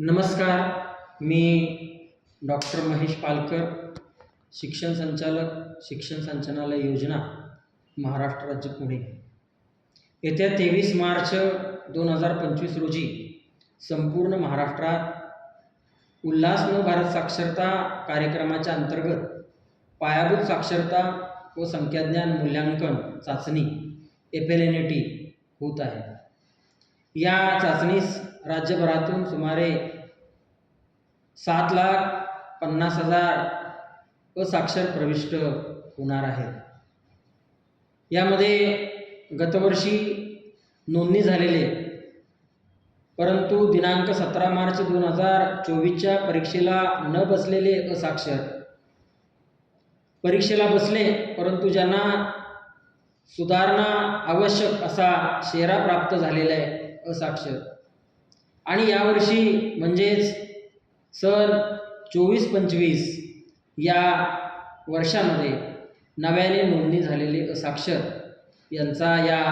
नमस्कार मी डॉक्टर महेश पालकर शिक्षण संचालक शिक्षण संचालनालय योजना महाराष्ट्र राज्य पुणे. येत्या तेवीस मार्च दोन हजार पंचवीस रोजी संपूर्ण महाराष्ट्रात उल्हास नव भारत साक्षरता कार्यक्रमाच्या अंतर्गत पायाभूत साक्षरता व संख्याज्ञान मूल्यांकन चाचणी F L N A T होत आहे. या चाचणीस राज्यभरातून सुमारे सात लाख पन्नास हजार असाक्षर प्रविष्ट होणार आहेत. यामध्ये गतवर्षी नोंदणी झालेले परंतु दिनांक सतरा मार्च दोन हजार चोवीसच्या परीक्षेला न बसलेले असाक्षर. परीक्षेला बसले परंतु ज्यांना सुधारणा आवश्यक असा शेरा प्राप्त झालेला आहे असाक्षर. आणि यावर्षी म्हणजेच सन चोवीस पंचवीस या वर्षामध्ये नव्याने नोंदणी झालेले असाक्षर यांचा या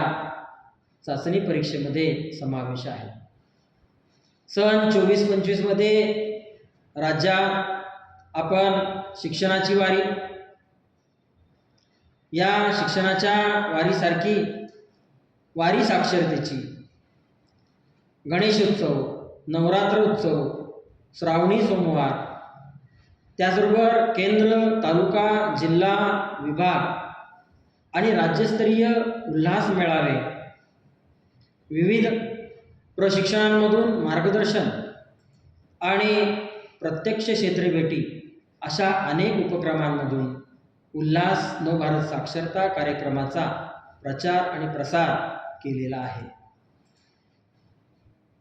चाचणी परीक्षेमध्ये समावेश आहे. सन चोवीस पंचवीसमध्ये राज्यात आपण शिक्षणाची वारी या शिक्षणाच्या वारीसारखी वारी साक्षरतेची गणेशोत्सव नवरात्र उत्सव श्रावणी सोमवार. त्याचबरोबर केंद्र तालुका जिल्हा विभाग आणि राज्यस्तरीय उल्हास मेळावे. विविध प्रशिक्षणांमधून मार्गदर्शन आणि प्रत्यक्ष क्षेत्रभेटी अशा अनेक उपक्रमांमधून उल्हास नवभारत साक्षरता कार्यक्रमाचा प्रचार आणि प्रसार केलेला आहे.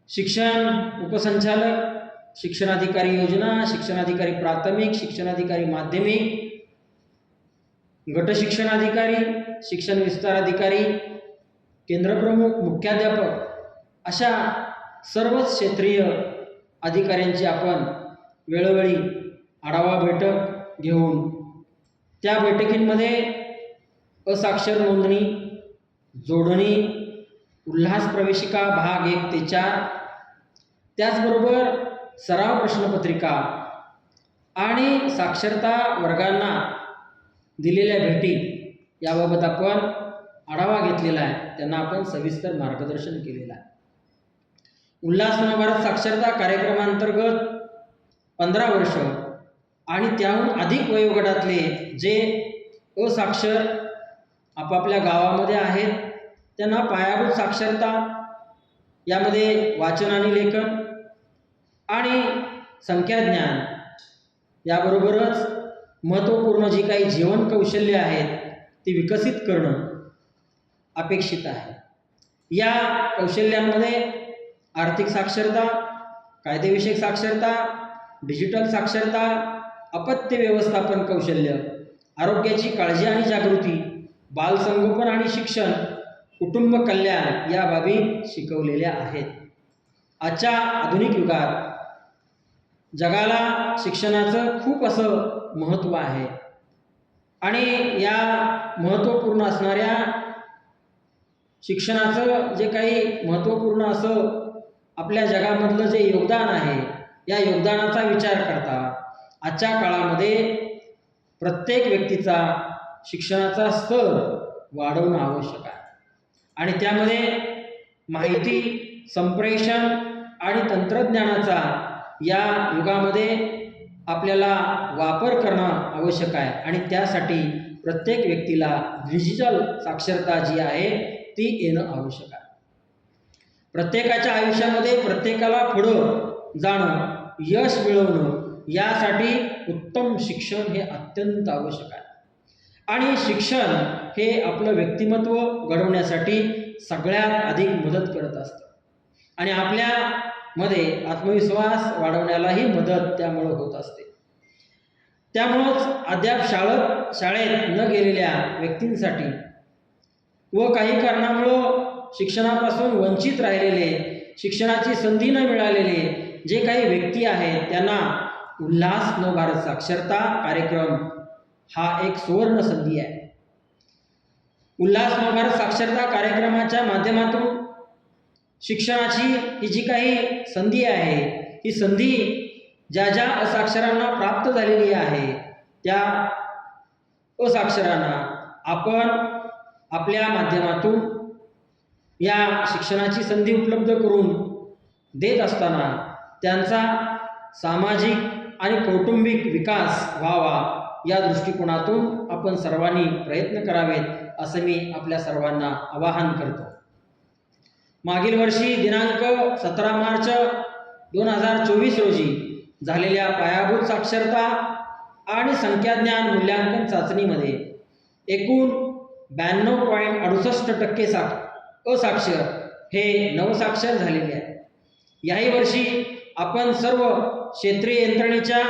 शिक्षण उपसंचालक शिक्षणाधिकारी योजना शिक्षणाधिकारी प्राथमिक शिक्षणाधिकारी माध्यमिक गट शिक्षणाधिकारी शिक्षण विस्तार अधिकारी केंद्रप्रमुख मुख्याध्यापक अशा सर्वच क्षेत्रीय अधिकाऱ्यांची आपण वेळोवेळी आढावा बैठक घेऊन त्या बैठकींमध्ये असाक्षर नोंदणी जोडणी उल्हास प्रवेशिका भाग एक ते चार. त्याचबरोबर सराव प्रश्नपत्रिका आणि साक्षरता वर्गांना दिलेल्या भेटी याबाबत आपण आढावा घेतलेला आहे. त्यांना आपण सविस्तर मार्गदर्शन केलेलं आहे. उल्हास नवभारत साक्षरता कार्यक्रमांतर्गत पंधरा वर्ष आणि त्याहून अधिक वयोगटातले जे असाक्षर आपापल्या गावामध्ये आहेत त्यांना पायाभूत साक्षरता यामध्ये वाचन आणि लेखन आणि संख्याज्ञान याबरोबरच महत्त्वपूर्ण जी काही जीवन कौशल्य आहेत ती विकसित करणं अपेक्षित आहे. या कौशल्यांमध्ये आर्थिक साक्षरता कायदेविषयक साक्षरता डिजिटल साक्षरता अपत्य व्यवस्थापन कौशल्य आरोग्याची काळजी आणि जागृती बालसंगोपन आणि शिक्षण कुटुंब कल्याण या बाबी शिकवलेल्या आहेत. आजच्या आधुनिक युगात जगाला शिक्षणाचं खूप असं महत्त्व आहे. आणि या महत्त्वपूर्ण असणाऱ्या शिक्षणाचं जे काही महत्त्वपूर्ण असं आपल्या जगामधलं जे योगदान आहे या योगदानाचा विचार करता आजच्या काळामध्ये प्रत्येक व्यक्तीचा शिक्षणाचा स्तर वाढवणं आवश्यक आहे. आणि त्यामध्ये माहिती संप्रेषण आणि तंत्रज्ञानाचा या युगामध्ये आपल्याला वापर करणं आवश्यक आहे. आणि त्यासाठी प्रत्येक व्यक्तीला डिजिटल साक्षरता जी आहे ती येणं आवश्यक आहे. प्रत्येकाच्या आयुष्यामध्ये प्रत्येकाला पुढं जाणं यश मिळवणं यासाठी उत्तम शिक्षण हे अत्यंत आवश्यक आहे. आणि शिक्षण हे आपलं व्यक्तिमत्व घडवण्यासाठी सगळ्यात अधिक मदत करत असतं. आणि आपल्यामध्ये आत्मविश्वास वाढवण्यालाही मदत त्यामुळं होत असते. त्यामुळंच अद्याप शाळेत शाळेत न गेलेल्या व्यक्तींसाठी व काही कारणामुळं शिक्षणापासून वंचित राहिलेले शिक्षणाची संधी न मिळालेले जे काही व्यक्ती आहेत त्यांना उल्हास न भारत साक्षरता कार्यक्रम हा एक सुवर्ण संधी आहे. उल्हास साक्षरता कार्यक्रमाच्या माध्यमातून शिक्षणाची ही जी काही संधी आहे ही संधी ज्या ज्या असाक्षरांना प्राप्त झालेली आहे त्या असाक्षरांना आपण आपल्या माध्यमातून या शिक्षणाची संधी उपलब्ध करून देत असताना त्यांचा सामाजिक आणि कौटुंबिक विकास व्हावा या दृष्टिकोनातून आपण सर्वांनी प्रयत्न करावेत असं मी आपल्या सर्वांना आवाहन करतो. मागील वर्षी दिनांक सतरा मार्च दोन हजार चोवीस रोजी झालेल्या पायाभूत साक्षरता आणि संख्याज्ञान मूल्यांकन चाचणीमध्ये एकूण ब्याण्णव पॉईंट अडुसष्ट टक्के साक्ष असाक्षर हे नवसाक्षर झालेले आहे. याही वर्षी आपण सर्व क्षेत्रीय यंत्रणेच्या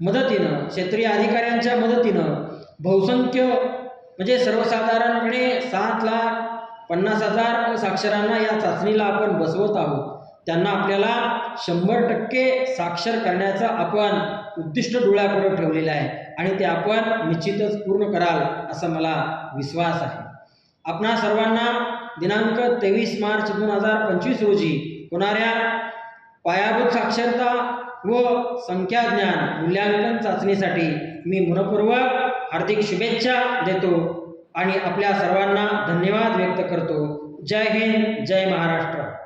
मदतीनं क्षेत्रीय अधिकाऱ्यांच्या मदतीनं बहुसंख्य म्हणजे सर्वसाधारणपणे सात लाख पन्नास हजार साक्षरांना या चाचणीला आपण बसवत आहोत. त्यांना आपल्याला शंभर टक्के साक्षर करण्याचं आपण उद्दिष्ट डोळ्यापुढे ठेवलेलं आहे आणि ते आपण निश्चितच पूर्ण कराल असा मला विश्वास आहे. आपणा सर्वांना दिनांक तेवीस मार्च दोन हजार पंचवीस रोजी होणाऱ्या पायाभूत साक्षरता व संख्याज्ञान मूल्यांकन चाचणीसाठी मी मनपूर्वक हार्दिक शुभेच्छा देतो आणि आपल्या सर्वांना धन्यवाद व्यक्त करतो. जय हिंद जय महाराष्ट्र.